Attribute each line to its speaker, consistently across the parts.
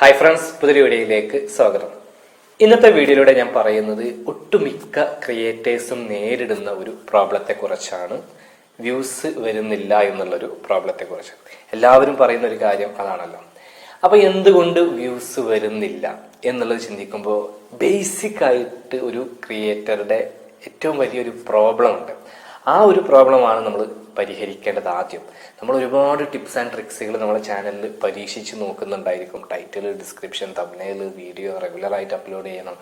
Speaker 1: Hi friends പുതിയ വീഡിയോയിലേക്ക് സ്വാഗതം. ഇന്നത്തെ വീഡിയോയിലൂടെ ഞാൻ പറയുന്നത് ഒട്ടുമിക്ക ക്രിയേറ്റേഴ്സും നേരിടുന്ന ഒരു പ്രോബ്ലത്തെ കുറിച്ചാണ് വ്യൂസ് വരുന്നില്ല എന്നുള്ളൊരു പ്രോബ്ലത്തെ കുറിച്ച് എല്ലാവരും പറയുന്ന ഒരു കാര്യം അതാണല്ലോ. അപ്പൊ എന്തുകൊണ്ട് വ്യൂസ് വരുന്നില്ല എന്നുള്ളത് ചിന്തിക്കുമ്പോൾ ബേസിക് ആയിട്ട് ഒരു ക്രിയേറ്ററുടെ ഏറ്റവും വലിയൊരു പ്രോബ്ലം ഉണ്ട്. ആ ഒരു പ്രോബ്ലമാണ് നമ്മൾ പരിഹരിക്കേണ്ടത് ആദ്യം. നമ്മൾ ഒരുപാട് ടിപ്സ് ആൻഡ് ട്രിക്സുകൾ നമ്മുടെ ചാനലിൽ പരീക്ഷിച്ച് നോക്കുന്നുണ്ടായിരിക്കും. ടൈറ്റിൽ ഡിസ്ക്രിപ്ഷൻ തമ്മിൽ വീഡിയോ റെഗുലറായിട്ട് അപ്ലോഡ് ചെയ്യണം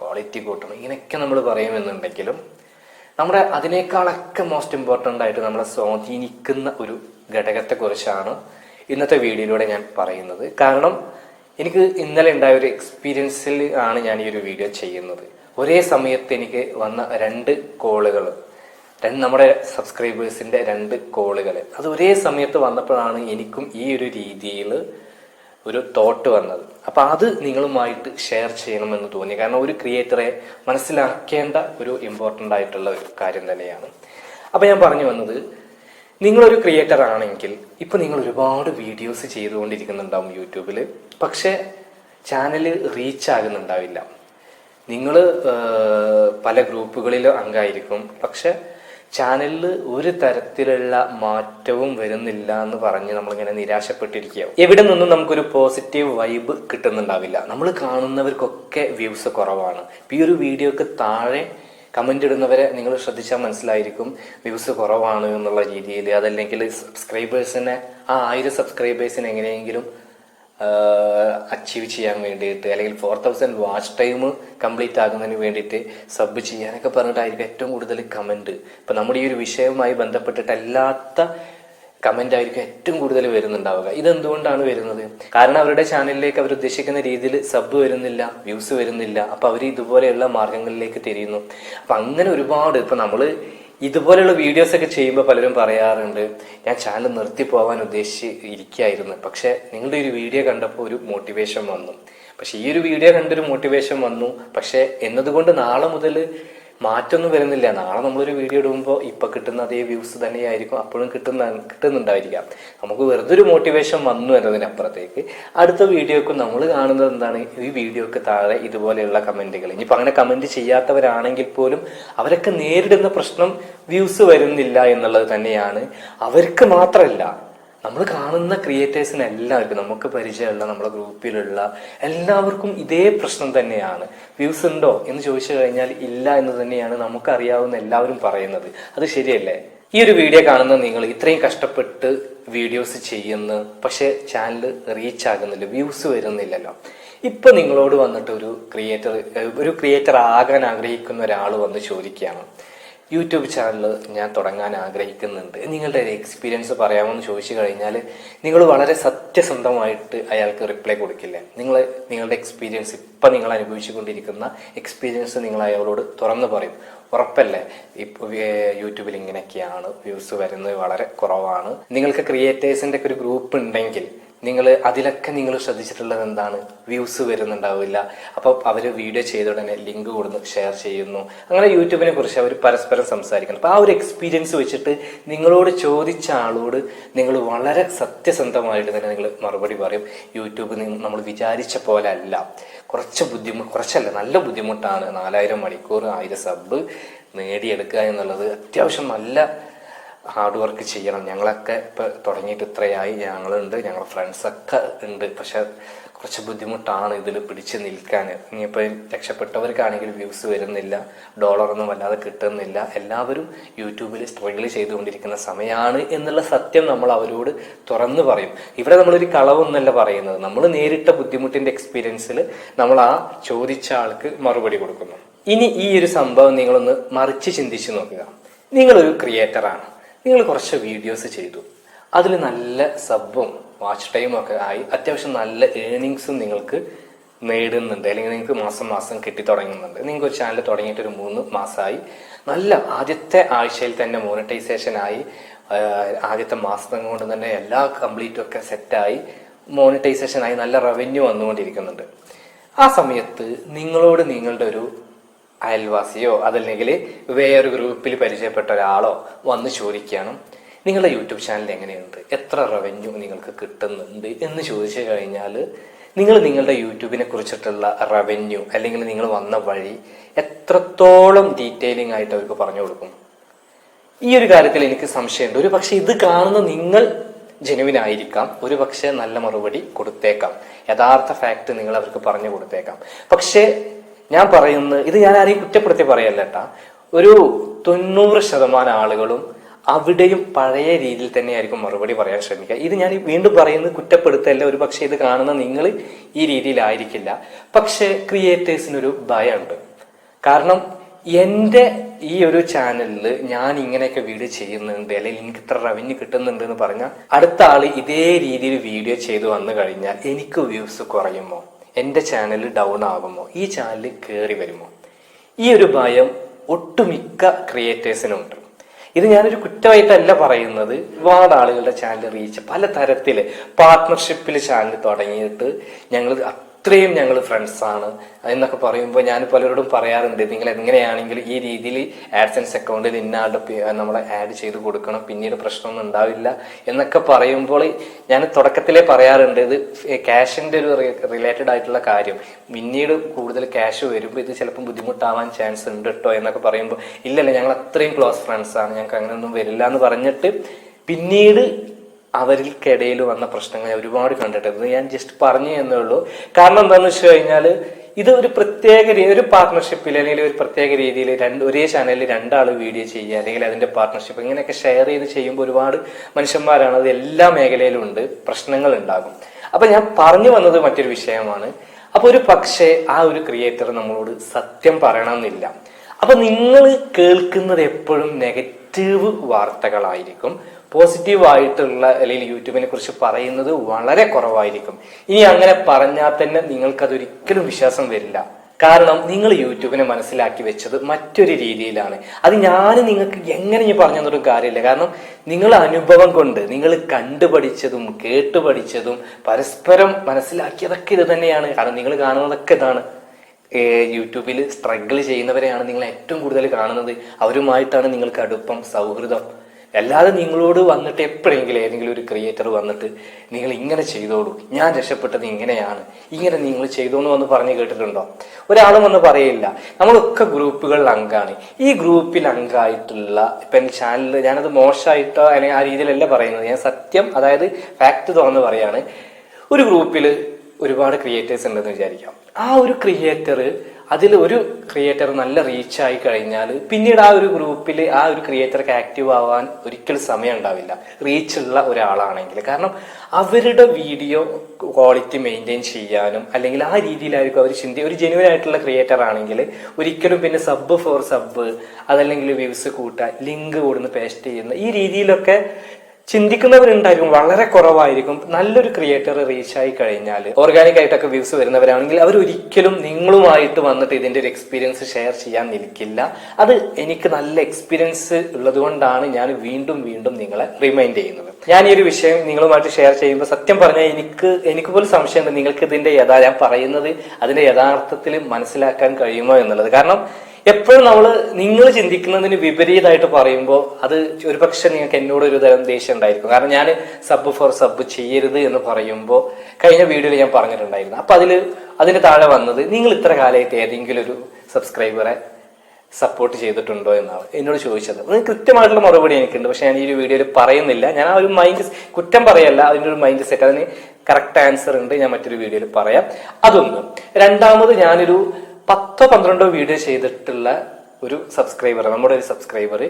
Speaker 1: ക്വാളിറ്റി കൂട്ടണം ഇങ്ങനെയൊക്കെ നമ്മൾ പറയുമെന്നുണ്ടെങ്കിലും നമ്മുടെ അതിനേക്കാളൊക്കെ മോസ്റ്റ് ഇമ്പോർട്ടന്റ് ആയിട്ട് നമ്മളെ സ്വാധീനിക്കുന്ന ഒരു ഘടകത്തെക്കുറിച്ചാണ് ഇന്നത്തെ വീഡിയോയിലൂടെ ഞാൻ പറയുന്നത്. കാരണം എനിക്ക് ഇന്നലെ ഉണ്ടായ ഒരു എക്സ്പീരിയൻസിൽ ആണ് ഞാൻ ഈ ഒരു വീഡിയോ ചെയ്യുന്നത്. ഒരേ സമയത്ത് എനിക്ക് വന്ന രണ്ട് കോളുകൾ നമ്മുടെ സബ്സ്ക്രൈബേഴ്സിന്റെ രണ്ട് കോളുകൾ അത് ഒരേ സമയത്ത് വന്നപ്പോഴാണ് എനിക്കും ഈ ഒരു രീതിയിൽ ഒരു തോട്ട് വന്നത്. അപ്പൊ അത് നിങ്ങളുമായിട്ട് ഷെയർ ചെയ്യണമെന്ന് തോന്നി. കാരണം ഒരു ക്രിയേറ്ററെ മനസ്സിലാക്കേണ്ട ഒരു ഇമ്പോർട്ടന്റ് ആയിട്ടുള്ള ഒരു കാര്യം തന്നെയാണ്. അപ്പൊ ഞാൻ പറഞ്ഞു വന്നത് നിങ്ങളൊരു ക്രിയേറ്റർ ആണെങ്കിൽ ഇപ്പൊ നിങ്ങൾ ഒരുപാട് വീഡിയോസ് ചെയ്തുകൊണ്ടിരിക്കുന്നുണ്ടാവും യൂട്യൂബിൽ പക്ഷേ ചാനൽ റീച്ച് ആകുന്നുണ്ടാവില്ല. നിങ്ങൾ പല ഗ്രൂപ്പുകളിലും അംഗമായിരിക്കും പക്ഷെ ചാനലിൽ ഒരു തരത്തിലുള്ള മാറ്റവും വരുന്നില്ല എന്ന് പറഞ്ഞ് നമ്മളിങ്ങനെ നിരാശപ്പെട്ടിരിക്കുകയാവും. എവിടെ നിന്നും നമുക്കൊരു പോസിറ്റീവ് വൈബ് കിട്ടുന്നുണ്ടാവില്ല. നമ്മൾ കാണുന്നവർക്കൊക്കെ വ്യൂസ് കുറവാണ്. ഈ ഒരു വീഡിയോക്ക് താഴെ കമന്റ് ഇടുന്നവരെ നിങ്ങൾ ശ്രദ്ധിച്ചാൽ മനസ്സിലായിരിക്കും വ്യൂസ് കുറവാണ് എന്നുള്ള രീതിയിൽ അതല്ലെങ്കിൽ സബ്സ്ക്രൈബേഴ്സിനെ ആ ആയിരം സബ്സ്ക്രൈബേഴ്സിനെ എങ്ങനെയെങ്കിലും അച്ചീവ് ചെയ്യാൻ വേണ്ടിയിട്ട് അല്ലെങ്കിൽ four thousand watch time complete ആകുന്നതിന് വേണ്ടിയിട്ട് സബ് ചെയ്യാനൊക്കെ പറഞ്ഞിട്ടായിരിക്കും ഏറ്റവും കൂടുതൽ കമന്റ് ഇപ്പം നമ്മുടെ ഈ ഒരു വിഷയവുമായി ബന്ധപ്പെട്ടിട്ടല്ലാത്ത കമന്റ് ആയിരിക്കും ഏറ്റവും കൂടുതൽ വരുന്നുണ്ടാവുക. ഇതെന്തുകൊണ്ടാണ് വരുന്നത്? കാരണം അവരുടെ ചാനലിലേക്ക് അവർ ഉദ്ദേശിക്കുന്ന രീതിയിൽ സബ് വരുന്നില്ല വ്യൂസ് വരുന്നില്ല. അപ്പോൾ അവർ ഇതുപോലെയുള്ള മാർഗങ്ങളിലേക്ക് തിരിയുന്നു. അപ്പം അങ്ങനെ ഒരുപാട് ഇപ്പം നമ്മൾ ഇതുപോലെയുള്ള വീഡിയോസ് ഒക്കെ ചെയ്യുമ്പോൾ പലരും പറയാറുണ്ട് ഞാൻ ചാനൽ നിർത്തി പോകാൻ ഉദ്ദേശിച്ച് ഇരിക്കുകയായിരുന്നു പക്ഷെ നിങ്ങളുടെ ഒരു വീഡിയോ കണ്ടപ്പോൾ ഒരു മോട്ടിവേഷൻ വന്നു. പക്ഷെ ഈ ഒരു വീഡിയോ കണ്ടൊരു മോട്ടിവേഷൻ വന്നു. പക്ഷെ എന്നതുകൊണ്ട് നാളെ മുതൽ മാറ്റൊന്നും വരുന്നില്ല. നാളെ നമ്മളൊരു വീഡിയോ ഇടുമ്പോൾ ഇപ്പം കിട്ടുന്ന അതേ വ്യൂസ് തന്നെയായിരിക്കും. അപ്പോഴും കിട്ടുന്ന കിട്ടുന്നുണ്ടായിരിക്കാം. നമുക്ക് വെറുതെ ഒരു മോട്ടിവേഷൻ വന്നു എന്നതിനപ്പുറത്തേക്ക് അടുത്ത വീഡിയോക്ക് നമ്മൾ കാണുന്നത് എന്താണ്? ഈ വീഡിയോക്ക് താഴെ ഇതുപോലെയുള്ള കമന്റുകൾ ഇനിയിപ്പോൾ അങ്ങനെ കമന്റ് ചെയ്യാത്തവരാണെങ്കിൽ പോലും അവരൊക്കെ നേരിടുന്ന പ്രശ്നം വ്യൂസ് വരുന്നില്ല എന്നുള്ളത് തന്നെയാണ്. അവർക്ക് മാത്രമല്ല നമ്മൾ കാണുന്ന ക്രിയേറ്റേഴ്സിന് എല്ലാവർക്കും നമുക്ക് പരിചയമുള്ള നമ്മുടെ ഗ്രൂപ്പിലുള്ള എല്ലാവർക്കും ഇതേ പ്രശ്നം തന്നെയാണ്. വ്യൂസ് ഉണ്ടോ എന്ന് ചോദിച്ചു കഴിഞ്ഞാൽ ഇല്ല എന്ന് തന്നെയാണ് നമുക്കറിയാവുന്ന എല്ലാവരും പറയുന്നത്. അത് ശരിയല്ലേ? ഈ ഒരു വീഡിയോ കാണുന്ന നിങ്ങൾ ഇത്രയും കഷ്ടപ്പെട്ട് വീഡിയോസ് ചെയ്യുന്നു പക്ഷെ ചാനൽ റീച്ച് ആകുന്നില്ല വ്യൂസ് വരുന്നില്ലല്ലോ. ഇപ്പൊ നിങ്ങളോട് വന്നിട്ട് ഒരു ക്രിയേറ്റർ ഒരു ക്രിയേറ്റർ ആകാൻ ആഗ്രഹിക്കുന്ന ഒരാൾ വന്ന് ചോദിക്കുകയാണ്. യൂട്യൂബ് ചാനൽ ഞാൻ തുടങ്ങാൻ ആഗ്രഹിക്കുന്നുണ്ട്. നിങ്ങളുടെ ഒരു എക്സ്പീരിയൻസ് പറയാമെന്ന് ചോദിച്ചു കഴിഞ്ഞാൽ നിങ്ങൾ വളരെ സത്യസന്ധമായിട്ട് അയാൾക്ക് റിപ്ലൈ കൊടുക്കില്ല. നിങ്ങൾ നിങ്ങളുടെ എക്സ്പീരിയൻസ് ഇപ്പം നിങ്ങൾ അനുഭവിച്ചുകൊണ്ടിരിക്കുന്ന എക്സ്പീരിയൻസ് നിങ്ങൾ അയാളോട് തുറന്നു പറയും. ഉറപ്പല്ലേ? ഇപ്പോൾ യൂട്യൂബിൽ ഇങ്ങനെയൊക്കെയാണ് വ്യൂസ് വരുന്നത് വളരെ കുറവാണ്. നിങ്ങൾക്ക് ക്രിയേറ്റേഴ്സിന്റെ ഒക്കെ ഒരു ഗ്രൂപ്പ് ഉണ്ടെങ്കിൽ നിങ്ങൾ അതിലൊക്കെ നിങ്ങൾ ശ്രദ്ധിച്ചിട്ടുള്ളത് എന്താണ്? വ്യൂസ് വരുന്നുണ്ടാവില്ല. അപ്പോൾ അവർ വീഡിയോ ചെയ്ത ഉടനെ ലിങ്ക് കൊടുന്ന് ഷെയർ ചെയ്യുന്നു. അങ്ങനെ യൂട്യൂബിനെ കുറിച്ച് അവർ പരസ്പരം സംസാരിക്കുന്നു അപ്പോൾ ആ ഒരു എക്സ്പീരിയൻസ് വെച്ചിട്ട് നിങ്ങളോട് ചോദിച്ച ആളോട് നിങ്ങൾ വളരെ സത്യസന്ധമായിട്ട് തന്നെ നിങ്ങൾ മറുപടി പറയും. യൂട്യൂബ് നമ്മൾ വിചാരിച്ച പോലെ അല്ല. കുറച്ച് ബുദ്ധിമുട്ട് കുറച്ചല്ല നല്ല ബുദ്ധിമുട്ടാണ്. നാലായിരം മണിക്കൂർ ആയിരം സബ് നേടിയെടുക്കുക എന്നുള്ളത് അത്യാവശ്യം നല്ല ഹാർഡ് വർക്ക് ചെയ്യണം. ഞങ്ങളൊക്കെ ഇപ്പൊ തുടങ്ങിയിട്ട് ഇത്രയായി. ഞങ്ങളുണ്ട് ഞങ്ങളുടെ ഫ്രണ്ട്സൊക്കെ ഉണ്ട്. പക്ഷെ കുറച്ച് ബുദ്ധിമുട്ടാണ് ഇതിൽ പിടിച്ച് നിൽക്കാൻ ഇനിയിപ്പോൾ രക്ഷപ്പെട്ടവർക്കാണെങ്കിൽ വ്യൂസ് വരുന്നില്ല ഡോളറൊന്നും വല്ലാതെ കിട്ടുന്നില്ല. എല്ലാവരും യൂട്യൂബിൽ സ്ട്രഗിൾ ചെയ്തുകൊണ്ടിരിക്കുന്ന സമയമാണ് എന്നുള്ള സത്യം നമ്മൾ അവരോട് തുറന്നു പറയും. ഇവിടെ നമ്മളൊരു കളവൊന്നല്ല പറയുന്നത്. നമ്മൾ നേരിട്ട ബുദ്ധിമുട്ടിന്റെ എക്സ്പീരിയൻസിൽ നമ്മൾ ആ ചോദിച്ച ആൾക്ക് മറുപടി കൊടുക്കുന്നു. ഇനി ഈ ഒരു സംഭവം നിങ്ങളൊന്ന് മറിച്ച് ചിന്തിച്ചു നോക്കുക. നിങ്ങളൊരു ക്രിയേറ്ററാണ് നിങ്ങൾ കുറച്ച് വീഡിയോസ് ചെയ്തു. അതിൽ നല്ല സബും വാച്ച് ടൈമും ഒക്കെ ആയി അത്യാവശ്യം നല്ല ഏണിങ്സും നിങ്ങൾക്ക് നേടുന്നുണ്ട്. അല്ലെങ്കിൽ നിങ്ങൾക്ക് മാസം മാസം കിട്ടി തുടങ്ങുന്നുണ്ട്. നിങ്ങൾക്ക് ഒരു ചാനൽ തുടങ്ങിയിട്ട് ഒരു മൂന്ന് മാസമായി നല്ല ആദ്യത്തെ ആഴ്ചയിൽ തന്നെ മോണിറ്റൈസേഷൻ ആയി. ആദ്യത്തെ മാസം കൊണ്ട് തന്നെ എല്ലാ കംപ്ലീറ്റും ഒക്കെ സെറ്റായി മോണിറ്റൈസേഷൻ ആയി നല്ല റവന്യൂ വന്നുകൊണ്ടിരിക്കുന്നുണ്ട്. ആ സമയത്ത് നിങ്ങളോട് നിങ്ങളുടെ ഒരു അയൽവാസിയോ അതല്ലെങ്കിൽ വേറൊരു ഗ്രൂപ്പിൽ പരിചയപ്പെട്ട ഒരാളോ വന്ന് ചോദിക്കുകയാണ് നിങ്ങളുടെ യൂട്യൂബ് ചാനൽ എങ്ങനെയുണ്ട്? എത്ര റവന്യൂ നിങ്ങൾക്ക് കിട്ടുന്നുണ്ട്? എന്ന് ചോദിച്ചു കഴിഞ്ഞാൽ നിങ്ങൾ നിങ്ങളുടെ യൂട്യൂബിനെ കുറിച്ചിട്ടുള്ള റവന്യൂ അല്ലെങ്കിൽ നിങ്ങൾ വന്ന വഴി എത്രത്തോളം ഡീറ്റെയിലിംഗ് ആയിട്ട് അവർക്ക് പറഞ്ഞു കൊടുക്കും? ഈ ഒരു കാര്യത്തിൽ എനിക്ക് സംശയമുണ്ട്. ഒരു പക്ഷെ ഇത് കാണുന്ന നിങ്ങൾ ജെനുവിൻ ആയിരിക്കാം. ഒരു പക്ഷെ നല്ല മറുപടി കൊടുത്തേക്കാം. യഥാർത്ഥ ഫാക്ട് നിങ്ങൾ അവർക്ക് പറഞ്ഞു കൊടുത്തേക്കാം. പക്ഷേ ഞാൻ പറയുന്നത് ഇത് ഞാൻ ആരെയും കുറ്റപ്പെടുത്തി പറയല്ല കേട്ടാ ഒരു തൊണ്ണൂറ് ശതമാനം ആളുകളും അവിടെയും പഴയ രീതിയിൽ തന്നെയായിരിക്കും മറുപടി പറയാൻ ശ്രമിക്കുക. ഇത് ഞാൻ വീണ്ടും പറയുന്നത് കുറ്റപ്പെടുത്തല്ല ഒരു പക്ഷേ ഇത് കാണുന്ന നിങ്ങൾ ഈ രീതിയിലായിരിക്കില്ല. പക്ഷേ ക്രിയേറ്റേഴ്സിനൊരു ഭയമുണ്ട്. കാരണം എന്റെ ഈ ഒരു ചാനലിൽ ഞാൻ ഇങ്ങനെയൊക്കെ വീഡിയോ ചെയ്യുന്നുണ്ട് അല്ലെങ്കിൽ എനിക്ക് ഇത്ര റവന്യൂ കിട്ടുന്നുണ്ട് എന്ന് പറഞ്ഞാൽ അടുത്ത ആൾ ഇതേ രീതിയിൽ വീഡിയോ ചെയ്തു വന്നു കഴിഞ്ഞാൽ എനിക്ക് വ്യൂസ് കുറയുമോ? എന്റെ ചാനൽ ഡൗൺ ആകുമോ? ഈ ചാനൽ കയറി വരുമോ? ഈ ഒരു ഭയം ഒട്ടുമിക്ക ക്രിയേറ്റേഴ്സിനും ഉണ്ട്. ഇത് ഞാനൊരു കുറ്റമായിട്ടല്ല പറയുന്നത്. ഒരുപാട് ആളുകളുടെ ചാനൽ റീച്ച് പല തരത്തിൽ പാർട്ട്ണർഷിപ്പിൽ ചാനൽ തുടങ്ങിയിട്ട് ഞങ്ങൾ അത്രയും ഞങ്ങൾ ഫ്രണ്ട്സാണ് എന്നൊക്കെ പറയുമ്പോൾ ഞാൻ പലരോടും പറയാറുണ്ട് നിങ്ങൾ എങ്ങനെയാണെങ്കിൽ ഈ രീതിയിൽ ആഡ്സൻസ് അക്കൗണ്ടിൽ ഇന്നാളുടെ ആളുടെ നമ്മളെ ആഡ് ചെയ്ത് കൊടുക്കണം പിന്നീട് പ്രശ്നമൊന്നും ഉണ്ടാവില്ല. എന്നൊക്കെ പറയുമ്പോൾ ഞാൻ തുടക്കത്തിലേ പറയാറുണ്ട് ഇത് ക്യാഷിന്റെ ഒരു റിലേറ്റഡ് ആയിട്ടുള്ള കാര്യം. പിന്നീട് കൂടുതൽ ക്യാഷ് വരുമ്പോൾ ഇത് ചിലപ്പം ബുദ്ധിമുട്ടാവാൻ ചാൻസ് ഉണ്ട് കേട്ടോ എന്നൊക്കെ പറയുമ്പോൾ ഇല്ലല്ല ഞങ്ങൾ അത്രയും ക്ലോസ് ഫ്രണ്ട്സാണ് ഞങ്ങൾക്ക് അങ്ങനെയൊന്നും വരില്ല എന്ന് പറഞ്ഞിട്ട് പിന്നീട് അവർക്കിടയിൽ വന്ന പ്രശ്നങ്ങൾ ഞാൻ ഒരുപാട് കണ്ടിട്ടുണ്ട്. ഞാൻ ജസ്റ്റ് പറഞ്ഞു എന്നേ ഉള്ളൂ. കാരണം എന്താണെന്ന് വെച്ച് കഴിഞ്ഞാൽ ഇത് ഒരു പ്രത്യേക രീതി ഒരു പാർട്ട്ണർഷിപ്പിൽ അല്ലെങ്കിൽ ഒരു പ്രത്യേക രീതിയിൽ രണ്ട് ഒരേ ചാനലിൽ രണ്ടാൾ വീഡിയോ ചെയ്യുക അല്ലെങ്കിൽ അതിന്റെ പാർട്ട്ണർഷിപ്പ് ഇങ്ങനെയൊക്കെ ഷെയർ ചെയ്ത് ചെയ്യുമ്പോൾ ഒരുപാട് മനുഷ്യന്മാരാണ്. അത് എല്ലാ മേഖലയിലും ഉണ്ട്. പ്രശ്നങ്ങൾ ഉണ്ടാകും. അപ്പൊ ഞാൻ പറഞ്ഞു വന്നത് മറ്റൊരു വിഷയമാണ്. അപ്പൊ ഒരു പക്ഷേ ആ ഒരു ക്രിയേറ്റർ നമ്മളോട് സത്യം പറയണമെന്നില്ല. അപ്പൊ നിങ്ങൾ കേൾക്കുന്നത് എപ്പോഴും നെഗറ്റീവ് വാർത്തകളായിരിക്കും. പോസിറ്റീവ് ആയിട്ടുള്ള അല്ലെങ്കിൽ യൂട്യൂബിനെ കുറിച്ച് പറയുന്നത് വളരെ കുറവായിരിക്കും. ഇനി അങ്ങനെ പറഞ്ഞാൽ തന്നെ നിങ്ങൾക്കതൊരിക്കലും വിശ്വാസം വരില്ല. കാരണം നിങ്ങൾ യൂട്യൂബിനെ മനസ്സിലാക്കി വെച്ചത് മറ്റൊരു രീതിയിലാണ്. അത് ഞാൻ നിങ്ങൾക്ക് എങ്ങനെ ഞാൻ പറഞ്ഞു തന്നിട്ടും കാര്യമില്ല. കാരണം നിങ്ങൾ അനുഭവം കൊണ്ട് നിങ്ങൾ കണ്ടുപഠിച്ചതും കേട്ടുപഠിച്ചതും പരസ്പരം മനസ്സിലാക്കിയതൊക്കെ ഇത് തന്നെയാണ്. കാരണം നിങ്ങൾ കാണുന്നതൊക്കെ ഇതാണ്. യൂട്യൂബിൽ സ്ട്രഗിൾ ചെയ്യുന്നവരെയാണ് നിങ്ങൾ ഏറ്റവും കൂടുതൽ കാണുന്നത്. അവരുമായിട്ടാണ് നിങ്ങൾക്ക് അടുപ്പം സൗഹൃദം അല്ലാതെ നിങ്ങളോട് വന്നിട്ട് എപ്പോഴെങ്കിലും ഏതെങ്കിലും ഒരു ക്രിയേറ്റർ വന്നിട്ട് നിങ്ങൾ ഇങ്ങനെ ചെയ്തോളൂ. ഞാൻ രക്ഷപ്പെട്ടത് ഇങ്ങനെയാണ്. ഇങ്ങനെ നിങ്ങൾ ചെയ്തോന്ന് വന്ന് പറഞ്ഞ് കേട്ടിട്ടുണ്ടോ? ഒരാളും വന്ന് പറയില്ല നമ്മളൊക്കെ ഗ്രൂപ്പുകളിൽ അംഗമാണ് ഈ ഗ്രൂപ്പിൽ അംഗമായിട്ടുള്ള ഇപ്പൊ എന്റെ ചാനലിൽ ഞാനത് മോശമായിട്ടോ അല്ലെങ്കിൽ ആ രീതിയിലല്ല പറയുന്നത്. ഞാൻ സത്യം അതായത് ഫാക്ട് തുറന്ന് പറയാണ്. ഒരു ഗ്രൂപ്പിൽ ഒരുപാട് ക്രിയേറ്റേഴ്സ് ഉണ്ടെന്ന് വിചാരിക്കാം. ആ ഒരു ക്രിയേറ്റർ അതിൽ ഒരു ക്രിയേറ്റർ നല്ല റീച്ച് ആയി കഴിഞ്ഞാൽ പിന്നീട് ആ ഒരു ഗ്രൂപ്പിൽ ആ ഒരു ക്രിയേറ്റർക്ക് ആക്റ്റീവ് ആവാൻ ഒരിക്കലും സമയം ഉണ്ടാവില്ല. റീച്ച് ഉള്ള ഒരാളാണെങ്കിൽ. കാരണം അവരുടെ വീഡിയോ ക്വാളിറ്റി മെയിന്റെയിൻ ചെയ്യാനും അല്ലെങ്കിൽ ആ രീതിയിലായിരിക്കും അവർ ചിന്തി ഒരു ജെനുവൻ ആയിട്ടുള്ള ക്രിയേറ്റർ ആണെങ്കിൽ ഒരിക്കലും പിന്നെ സബ് ഫോർ സബ് അതല്ലെങ്കിൽ വ്യൂസ് കൂട്ടുക ലിങ്ക് കൂടുന്ന പേസ്റ്റ് ചെയ്യുന്ന ഈ രീതിയിലൊക്കെ ചിന്തിക്കുന്നവരുണ്ടായിരിക്കും വളരെ കുറവായിരിക്കും. നല്ലൊരു ക്രിയേറ്റർ റീച്ച് ആയി കഴിഞ്ഞാൽ ഓർഗാനിക് ആയിട്ടൊക്കെ വ്യൂസ് വരുന്നവരാണെങ്കിൽ അവർ ഒരിക്കലും നിങ്ങളുമായിട്ട് വന്നിട്ട് ഇതിന്റെ ഒരു എക്സ്പീരിയൻസ് ഷെയർ ചെയ്യാൻ നിൽക്കില്ല. അത് എനിക്ക് നല്ല എക്സ്പീരിയൻസ് ഉള്ളതുകൊണ്ടാണ് ഞാൻ വീണ്ടും വീണ്ടും നിങ്ങളെ റിമൈൻഡ് ചെയ്യുന്നത്. ഞാൻ ഈ ഒരു വിഷയം നിങ്ങളുമായിട്ട് ഷെയർ ചെയ്യുമ്പോൾ സത്യം പറഞ്ഞാൽ എനിക്ക് എനിക്ക് പോലും സംശയമുണ്ട് നിങ്ങൾക്ക് ഇതിന്റെ യഥാ ഞാൻ പറയുന്നത് അതിന്റെ യഥാർത്ഥത്തിൽ മനസ്സിലാക്കാൻ കഴിയുമോ എന്നുള്ളത്. കാരണം എപ്പോഴും നമ്മൾ നിങ്ങൾ ചിന്തിക്കുന്നതിന് വിപരീതമായിട്ട് പറയുമ്പോൾ അത് ഒരുപക്ഷെ നിങ്ങൾക്ക് എന്നോട് ഒരു തരം ദേഷ്യം ഉണ്ടായിരിക്കും. കാരണം ഞാൻ സബ് ഫോർ സബ് ചെയ്യരുത് എന്ന് പറയുമ്പോൾ കഴിഞ്ഞ വീഡിയോയിൽ ഞാൻ പറഞ്ഞിട്ടുണ്ടായിരുന്നു. അപ്പൊ അതിൽ അതിന് താഴെ വന്നത് നിങ്ങൾ ഇത്ര കാലമായിട്ട് ഏതെങ്കിലും ഒരു സബ്സ്ക്രൈബറെ സപ്പോർട്ട് ചെയ്തിട്ടുണ്ടോ എന്നാണ് എന്നോട് ചോദിച്ചത്. അത് കൃത്യമായിട്ടുള്ള മറുപടി എനിക്കുണ്ട്. പക്ഷെ ഞാൻ ഈ ഒരു വീഡിയോയിൽ പറയുന്നില്ല. ഞാൻ ആ ഒരു മൈൻഡ് കുറ്റം പറയല്ല അതിന്റെ ഒരു മൈൻഡ് സെറ്റ് അതിന് കറക്റ്റ് ആൻസർ ഉണ്ട്. ഞാൻ മറ്റൊരു വീഡിയോയിൽ പറയാം. അതൊന്ന്. രണ്ടാമത് ഞാനൊരു പത്തോ പന്ത്രണ്ടോ വീഡിയോ ചെയ്തിട്ടുള്ള ഒരു സബ്സ്ക്രൈബർ നമ്മുടെ ഒരു സബ്സ്ക്രൈബർ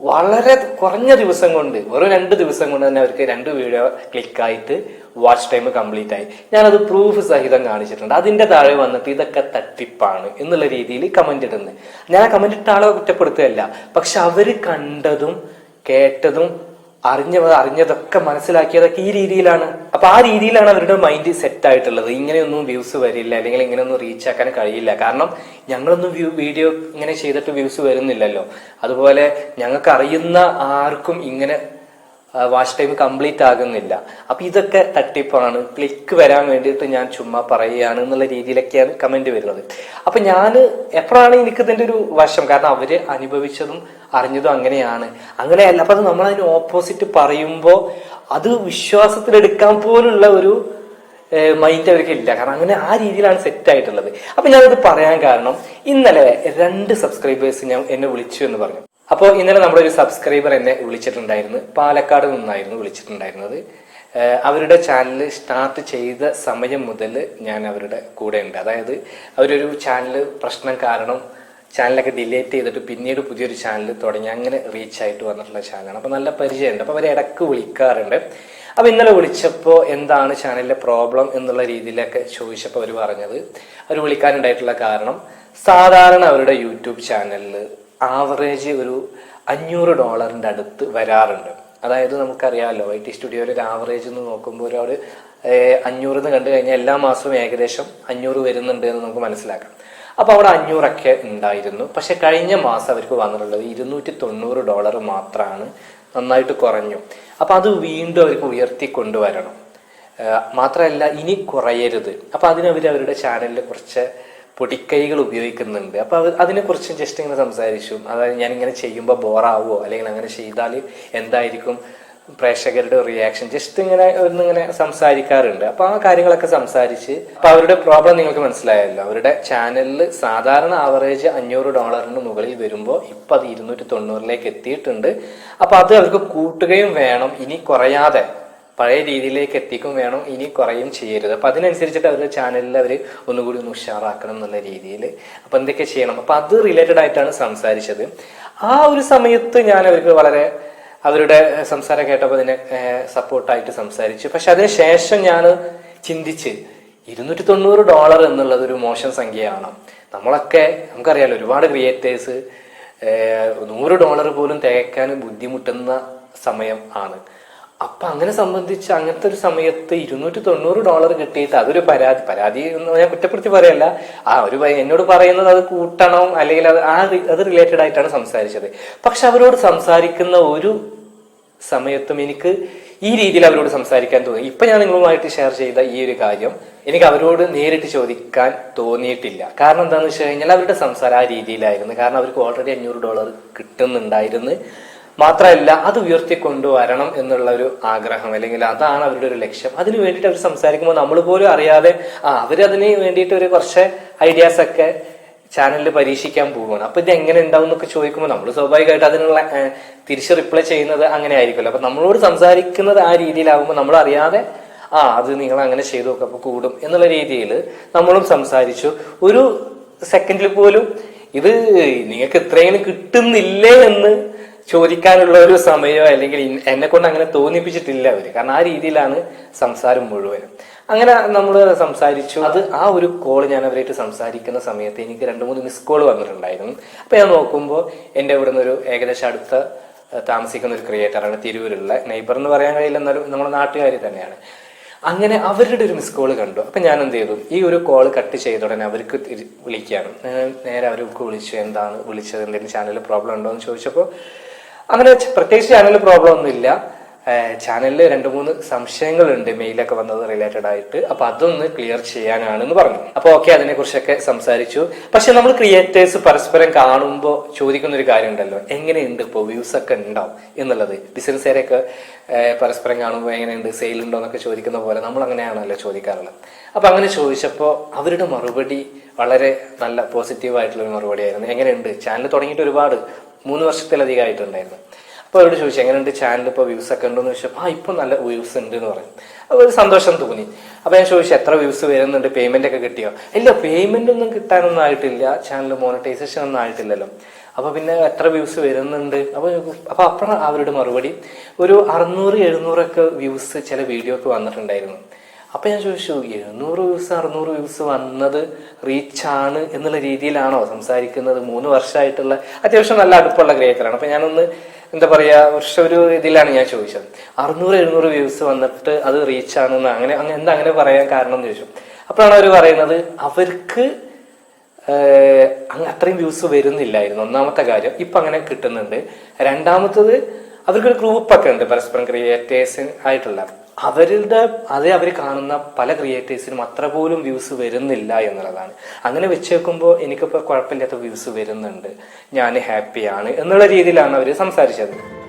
Speaker 1: വളരെ കുറഞ്ഞ ദിവസം കൊണ്ട് വെറും രണ്ട് ദിവസം കൊണ്ട് തന്നെ അവർക്ക് രണ്ട് വീഡിയോ ക്ലിക്കായിട്ട് വാച്ച് ടൈം കംപ്ലീറ്റ് ആയി. ഞാനത് പ്രൂഫ് സഹിതം കാണിച്ചിട്ടുണ്ട്. അതിന്റെ താഴെ വന്നിട്ട് ഇതൊക്കെ തട്ടിപ്പാണ് എന്നുള്ള രീതിയിൽ കമന്റ് ഇടുന്നത്. ഞാൻ ആ കമന്റ് ഇട്ട ആളെ കുറ്റപ്പെടുത്തുകയല്ല. പക്ഷെ അവർ കണ്ടതും കേട്ടതും അറിഞ്ഞ അറിഞ്ഞതൊക്കെ മനസ്സിലാക്കിയതൊക്കെ ഈ രീതിയിലാണ്. അപ്പൊ ആ രീതിയിലാണ് അവരുടെ മൈൻഡ് സെറ്റ് ആയിട്ടുള്ളത്. ഇങ്ങനെയൊന്നും വ്യൂസ് വരില്ല അല്ലെങ്കിൽ ഇങ്ങനെയൊന്നും റീച്ച് ആക്കാൻ കഴിയില്ല. കാരണം ഞങ്ങളൊന്നും വ്യൂ വീഡിയോ ഇങ്ങനെ ചെയ്തിട്ട് വ്യൂസ് വരുന്നില്ലല്ലോ. അതുപോലെ ഞങ്ങൾക്ക് അറിയുന്ന ആർക്കും ഇങ്ങനെ വാച്ച് ടൈം കംപ്ലീറ്റ് ആകുന്നില്ല. അപ്പൊ ഇതൊക്കെ തട്ടിപ്പാണ്. ക്ലിക്ക് വരാൻ വേണ്ടിയിട്ട് ഞാൻ ചുമ്മാ പറയുകയാണ് എന്നുള്ള രീതിയിലൊക്കെയാണ് കമന്റ് വരുന്നത്. അപ്പൊ ഞാൻ എപ്പോഴാണ് എനിക്ക് ഇതിന്റെ ഒരു വശം? കാരണം അവർ അനുഭവിച്ചതും അറിഞ്ഞതും അങ്ങനെയാണ്. അങ്ങനെയല്ല അപ്പൊ അത് നമ്മൾ അതിന് ഓപ്പോസിറ്റ് പറയുമ്പോൾ അത് വിശ്വാസത്തിലെടുക്കാൻ പോലുള്ള ഒരു മൈൻഡ് അവർക്ക് ഇല്ല. കാരണം അങ്ങനെ ആ രീതിയിലാണ് സെറ്റ് ആയിട്ടുള്ളത്. അപ്പൊ ഞാനത് പറയാൻ കാരണം ഇന്നലെ രണ്ട് സബ്സ്ക്രൈബേഴ്സ് ഞാൻ എന്നെ വിളിച്ചു എന്ന് പറഞ്ഞു. അപ്പോൾ ഇന്നലെ നമ്മുടെ ഒരു സബ്സ്ക്രൈബർ എന്നെ വിളിച്ചിട്ടുണ്ടായിരുന്നു. പാലക്കാട് നിന്നായിരുന്നു വിളിച്ചിട്ടുണ്ടായിരുന്നത്. അവരുടെ ചാനൽ സ്റ്റാർട്ട് ചെയ്ത സമയം മുതൽ ഞാൻ അവരുടെ കൂടെ ഉണ്ട് അതായത് അവരൊരു ചാനൽ പ്രശ്നം കാരണം ചാനലൊക്കെ ഡിലേറ്റ് ചെയ്തിട്ട് പിന്നീട് പുതിയൊരു ചാനൽ തുടങ്ങി അങ്ങനെ റീച്ച് ആയിട്ട് വന്നിട്ടുള്ള ചാനലാണ് അപ്പോൾ നല്ല പരിചയമുണ്ട്. അപ്പോൾ അവരെ ഇടയ്ക്ക് വിളിക്കാറുണ്ട്. അപ്പോൾ ഇന്നലെ വിളിച്ചപ്പോൾ എന്താണ് ചാനലിലെ പ്രോബ്ലം എന്നുള്ള രീതിയിലൊക്കെ ചോദിച്ചപ്പോൾ അവർ പറഞ്ഞത്. അവർ വിളിക്കാനുണ്ടായിട്ടുള്ള കാരണം സാധാരണ അവരുടെ യൂട്യൂബ് ചാനലിൽ ആവറേജ് ഒരു അഞ്ഞൂറ് ഡോളറിന്റെ അടുത്ത് വരാറുണ്ട്. അതായത് നമുക്കറിയാമല്ലോ ഐ ടി സ്റ്റുഡിയോയിൽ ഒരു ആവറേജ് എന്ന് നോക്കുമ്പോൾ ഒരാൾ അഞ്ഞൂറ് എന്ന് കണ്ടു കഴിഞ്ഞാൽ എല്ലാ മാസവും ഏകദേശം അഞ്ഞൂറ് വരുന്നുണ്ട് എന്ന് നമുക്ക് മനസ്സിലാക്കാം. അപ്പോൾ അവിടെ അഞ്ഞൂറൊക്കെ ഉണ്ടായിരുന്നു. പക്ഷെ കഴിഞ്ഞ മാസം അവർക്ക് വന്നിട്ടുള്ളത് ഇരുന്നൂറ്റി തൊണ്ണൂറ് ഡോളർ മാത്രമാണ് നന്നായിട്ട് കുറഞ്ഞു. അപ്പോൾ അത് വീണ്ടും അവർക്ക് ഉയർത്തി കൊണ്ടുവരണം മാത്രമല്ല ഇനി കുറയരുത്. അപ്പോൾ അതിനവർ അവരുടെ ചാനലിൽ കുറച്ച് പൊടിക്കൈകൾ ഉപയോഗിക്കുന്നുണ്ട്. അപ്പൊ അവർ അതിനെക്കുറിച്ച് ജസ്റ്റ് ഇങ്ങനെ സംസാരിച്ചു. അതായത് ഞാൻ ഇങ്ങനെ ചെയ്യുമ്പോൾ ബോറാവോ അല്ലെങ്കിൽ അങ്ങനെ ചെയ്താൽ എന്തായിരിക്കും പ്രേക്ഷകരുടെ റിയാക്ഷൻ ജസ്റ്റ് ഇങ്ങനെ ഒന്നിങ്ങനെ സംസാരിക്കാറുണ്ട്. അപ്പൊ ആ കാര്യങ്ങളൊക്കെ സംസാരിച്ച് അപ്പൊ അവരുടെ പ്രോബ്ലം നിങ്ങൾക്ക് മനസ്സിലായല്ലോ. അവരുടെ ചാനലിൽ സാധാരണ ആവറേജ് അഞ്ഞൂറ് ഡോളറിന് മുകളിൽ വരുമ്പോൾ ഇപ്പൊ അത് ഇരുന്നൂറ്റി തൊണ്ണൂറിലേക്ക് എത്തിയിട്ടുണ്ട്. അപ്പൊ അത് അവർക്ക് കൂട്ടുകയും വേണം. ഇനി കുറയാതെ. പഴയ രീതിയിലേക്ക് എത്തിക്കും വേണം ഇനി കുറയും ചെയ്യരുത്. അപ്പൊ അതിനനുസരിച്ചിട്ട് അവരുടെ ചാനലിൽ അവർ ഒന്നുകൂടി ഒന്ന് ഉഷാറാക്കണം എന്നുള്ള രീതിയിൽ. അപ്പൊ എന്തൊക്കെ ചെയ്യണം? അപ്പൊ അത് റിലേറ്റഡ് ആയിട്ടാണ് സംസാരിച്ചത്. ആ ഒരു സമയത്ത് ഞാൻ അവർക്ക് വളരെ അവരുടെ സംസാരം കേട്ടപ്പോൾ അതിനെ സപ്പോർട്ടായിട്ട് സംസാരിച്ചു. പക്ഷെ അതിനുശേഷം ഞാൻ ചിന്തിച്ച് ഇരുന്നൂറ്റി തൊണ്ണൂറ് ഡോളർ എന്നുള്ളത് ഒരു മോശം സംഖ്യയാണ്. നമ്മളൊക്കെ നമുക്കറിയാലോ ഒരുപാട് ക്രിയേറ്റേഴ്സ് നൂറ് ഡോളർ പോലും തികയ്ക്കാൻ ബുദ്ധിമുട്ടുന്ന സമയം ആണ്. അപ്പൊ അങ്ങനെ സംബന്ധിച്ച് അങ്ങനത്തെ ഒരു സമയത്ത് ഇരുന്നൂറ്റി തൊണ്ണൂറ് ഡോളർ കിട്ടിയിട്ട് അതൊരു പരാതി. പരാതി എന്ന് ഞാൻ കുറ്റപ്പെടുത്തി പറയല്ല. ആ ഒരു എന്നോട് പറയുന്നത് അത് കൂട്ടണം അല്ലെങ്കിൽ അത് ആ അത് റിലേറ്റഡ് ആയിട്ടാണ് സംസാരിച്ചത്. പക്ഷെ അവരോട് സംസാരിക്കുന്ന ഒരു സമയത്തും എനിക്ക് ഈ രീതിയിൽ അവരോട് സംസാരിക്കാൻ തോന്നി. ഇപ്പൊ ഞാൻ നിങ്ങളുമായിട്ട് ഷെയർ ചെയ്ത ഈ ഒരു കാര്യം എനിക്ക് അവരോട് നേരിട്ട് ചോദിക്കാൻ തോന്നിയിട്ടില്ല. കാരണം എന്താണെന്ന് വെച്ച് കഴിഞ്ഞാൽ അവരുടെ സംസാരം ആ രീതിയിലായിരുന്നു. കാരണം അവർക്ക് ഓൾറെഡി അഞ്ഞൂറ് ഡോളർ കിട്ടുന്നുണ്ടായിരുന്നു. മാത്രമല്ല അത് ഉയർത്തിക്കൊണ്ടുവരണം എന്നുള്ള ഒരു ആഗ്രഹം അല്ലെങ്കിൽ അതാണ് അവരുടെ ഒരു ലക്ഷ്യം. അതിന് വേണ്ടിയിട്ട് അവർ സംസാരിക്കുമ്പോൾ നമ്മൾ പോലും അറിയാതെ ആ അവരതിന് വേണ്ടിയിട്ട് ഒരു കുറച്ച് ഐഡിയാസ് ഒക്കെ ചാനലിൽ പരീക്ഷിക്കാൻ പോവുകയാണ്. അപ്പൊ ഇത് എങ്ങനെ ഉണ്ടാവും എന്നൊക്കെ ചോദിക്കുമ്പോൾ നമ്മൾ സ്വാഭാവികമായിട്ട് അതിനുള്ള തിരിച്ച് റിപ്ലൈ ചെയ്യുന്നത് അങ്ങനെ ആയിരിക്കുമല്ലോ അപ്പൊ നമ്മളോട് സംസാരിക്കുന്നത് ആ രീതിയിലാവുമ്പോൾ നമ്മൾ അറിയാതെ ആ അത് നിങ്ങൾ അങ്ങനെ ചെയ്തു നോക്കുക അപ്പൊ കൂടും എന്നുള്ള രീതിയിൽ നമ്മളും സംസാരിച്ചു. ഒരു സെക്കൻഡിൽ പോലും ഇത് നിങ്ങൾക്ക് ഇത്രയും കിട്ടുന്നില്ലേ എന്ന് ചോദിക്കാനുള്ള ഒരു സമയമോ അല്ലെങ്കിൽ എന്നെ കൊണ്ട് അങ്ങനെ തോന്നിപ്പിച്ചിട്ടില്ല അവർ. കാരണം ആ രീതിയിലാണ് സംസാരം മുഴുവനും. അങ്ങനെ നമ്മൾ സംസാരിച്ചു. അത് ആ ഒരു കോൾ ഞാൻ അവരായിട്ട് സംസാരിക്കുന്ന സമയത്ത് എനിക്ക് രണ്ട് മൂന്ന് മിസ് കോൾ വന്നിട്ടുണ്ടായിരുന്നു. അപ്പൊ ഞാൻ നോക്കുമ്പോൾ എന്റെ ഇവിടെ ഒരു ഏകദേശം അടുത്ത താമസിക്കുന്ന ഒരു ക്രിയേറ്ററാണ് തിരൂരുള്ള നെയ്ബർ എന്ന് പറയാൻ കഴിയില്ല എന്നാലും നമ്മുടെ നാട്ടുകാരി തന്നെയാണ്. അങ്ങനെ അവരുടെ ഒരു മിസ് കോൾ കണ്ടു. അപ്പൊ ഞാൻ എന്ത് ചെയ്തു? ഈ ഒരു കോൾ കട്ട് ചെയ്ത ഉടനെ അവർക്ക് വിളിക്കാനും നേരെ അവർക്ക് വിളിച്ചു എന്താണ് വിളിച്ചത്? എന്തെങ്കിലും ചാനലിൽ പ്രോബ്ലം ഉണ്ടോ എന്ന് ചോദിച്ചപ്പോൾ അങ്ങനെ പ്രത്യേകിച്ച് ചാനലിൽ പ്രോബ്ലം ഒന്നുമില്ല ചാനലിൽ രണ്ട് മൂന്ന് സംശയങ്ങളുണ്ട് മെയിലൊക്കെ വന്നത് റിലേറ്റഡ് ആയിട്ട്. അപ്പൊ അതൊന്ന് ക്ലിയർ ചെയ്യാനാണ് എന്ന് പറഞ്ഞു. അപ്പൊ ഓക്കെ അതിനെ കുറിച്ചൊക്കെ സംസാരിച്ചു. പക്ഷെ നമ്മൾ ക്രിയേറ്റേഴ്സ് പരസ്പരം കാണുമ്പോൾ ചോദിക്കുന്ന ഒരു കാര്യം ഉണ്ടല്ലോ. എങ്ങനെയുണ്ട് ഇപ്പോൾ വ്യൂസ് ഒക്കെ ഉണ്ടാവും എന്നുള്ളത്? ബിസിനസ്സുകാരെയൊക്കെ പരസ്പരം കാണുമ്പോൾ എങ്ങനെയുണ്ട്? സെയിൽ ഉണ്ടോ എന്നൊക്കെ ചോദിക്കുന്ന പോലെ നമ്മൾ അങ്ങനെയാണല്ലോ ചോദിക്കാറുള്ളത്. അപ്പൊ അങ്ങനെ ചോദിച്ചപ്പോൾ അവരുടെ മറുപടി വളരെ നല്ല പോസിറ്റീവ് ആയിട്ടുള്ള ഒരു മറുപടി ആയിരുന്നു എങ്ങനെയുണ്ട് ചാനൽ തുടങ്ങിയിട്ട് ഒരുപാട് മൂന്ന് വർഷത്തിലധികം ആയിട്ടുണ്ടായിരുന്നു. അപ്പോൾ അവരോട് ചോദിച്ചു എങ്ങനെയുണ്ട് ചാനൽ ഇപ്പോൾ വ്യൂസ് ഒക്കെ ഉണ്ടോ എന്ന് ചോദിച്ചപ്പോൾ ആ ഇപ്പം നല്ല വ്യൂസ് ഉണ്ട് എന്ന് പറയും അപ്പോൾ ഒരു സന്തോഷം തോന്നി. അപ്പോൾ ഞാൻ ചോദിച്ചു എത്ര വ്യൂസ് വരുന്നുണ്ട്? പേയ്മെന്റ് ഒക്കെ കിട്ടിയോ? ഇല്ല പേയ്മെന്റ് ഒന്നും കിട്ടാനൊന്നും ആയിട്ടില്ല. ചാനൽ മോണിറ്റൈസേഷൻ ഒന്നും ആയിട്ടില്ലല്ലോ. അപ്പോൾ പിന്നെ എത്ര വ്യൂസ് വരുന്നുണ്ട്? അപ്പോൾ അപ്പോൾ അപ്പോഴാണ് അവരുടെ മറുപടി? ഒരു അറുന്നൂറ് എഴുന്നൂറൊക്കെ വ്യൂസ് ചില വീഡിയോ ഒക്കെ വന്നിട്ടുണ്ടായിരുന്നു. അപ്പൊ ഞാൻ ചോദിച്ചു എഴുന്നൂറ് വ്യൂസ് അറുന്നൂറ് വ്യൂസ് വന്നത് റീച്ച് ആണ് എന്നുള്ള രീതിയിലാണോ സംസാരിക്കുന്നത്? മൂന്ന് വർഷമായിട്ടുള്ള അത്യാവശ്യം നല്ല അടുപ്പുള്ള ക്രിയേറ്ററാണ് അപ്പം ഞാനൊന്ന് എന്താ പറയുക വർഷം ഒരു ഇതിലാണ് ഞാൻ ചോദിച്ചത്. അറുന്നൂറ് എഴുന്നൂറ് വ്യൂസ് വന്നിട്ട് അത് റീച്ച് ആണെന്ന് അങ്ങനെ അങ്ങനെ എന്താ അങ്ങനെ പറയാൻ കാരണം എന്ന് ചോദിച്ചു. അപ്പോഴാണ് അവർ പറയുന്നത് അവർക്ക് അത്രയും വ്യൂസ് വരുന്നില്ലായിരുന്നു ഒന്നാമത്തെ കാര്യം. ഇപ്പം അങ്ങനെ കിട്ടുന്നുണ്ട്. രണ്ടാമത്തത് അവർക്കൊരു ഗ്രൂപ്പൊക്കെ ഉണ്ട് പരസ്പരം ക്രിയേറ്റേഴ്സ് ആയിട്ടുള്ള. അവരുടെ അതേ അവർ കാണുന്ന പല ക്രിയേറ്റേഴ്സിനും അത്ര പോലും വ്യൂസ് വരുന്നില്ല എന്നുള്ളതാണ്. അങ്ങനെ വെച്ച് നോക്കുമ്പോൾ എനിക്കിപ്പോൾ കുഴപ്പമില്ലാത്ത വ്യൂസ് വരുന്നുണ്ട്. ഞാൻ ഹാപ്പിയാണ് എന്നുള്ള രീതിയിലാണ് അവർ സംസാരിച്ചത്.